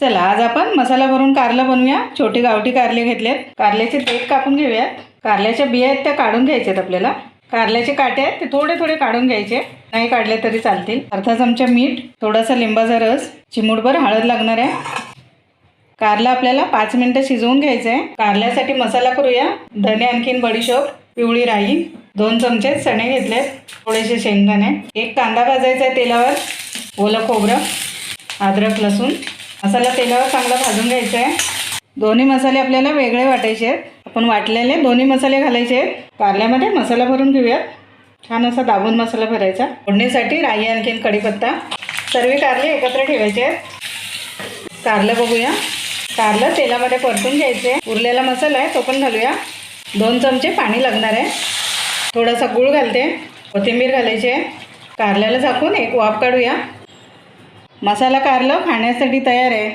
चला आज आपण मसाला भरून कारलं बनवूया. छोटी गावठी कारले घेतलेत. कारल्याचे देठ कापून घेऊयात. कारल्याच्या बिया आहेत त्या काढून घ्यायच्यात आपल्याला. कारल्याचे काटे आहेत ते थोडे थोडे काढून घ्यायचे. नाही काढले तरी चालतील. अर्धा चमचा मीठ थोडासा लिंबाचा रस चिमूटभर हळद लागणार आहे. कारला आपल्याला पाच मिनटं शिजवून घ्यायचं आहे कारल्यासाठी मसाला करूया. धने आणखीन बडीशोप पिवळी राई दोन चमचे चणे घेतलेत थोडेसे शेंगदाणे. एक कांदा भाजायचा आहे तेलावर. ओलं खोबरं अद्रक लसूण. मसाला तेलावर चांगला भाजून घ्यायचा आहे दोन्ही मसाले आपल्याला वेगळे वाटायचे आहेत. आपण वाटलेले दोन्ही मसाले घालायचे आहेत. कारल्यामध्ये मसाला भरून घेऊयात. छान असा दाबून मसाला भरायचा. फोडणीसाठी राई आणखीन कढीपत्ता. सर्व कारले एकत्र ठेवायचे आहेत. कारलं बघूया. कारलं तेलामध्ये परतून घ्यायचे उरलेला मसाला आहे तो पण घालूया. दोन चमचे पाणी लागणार आहे. थोडासा गूळ घालते. कोथिंबीर घालायची आहे. कारल्याला झाकून एक वाफ काढूया. मसाला कारलं खाण्यासाठी तयार आहे.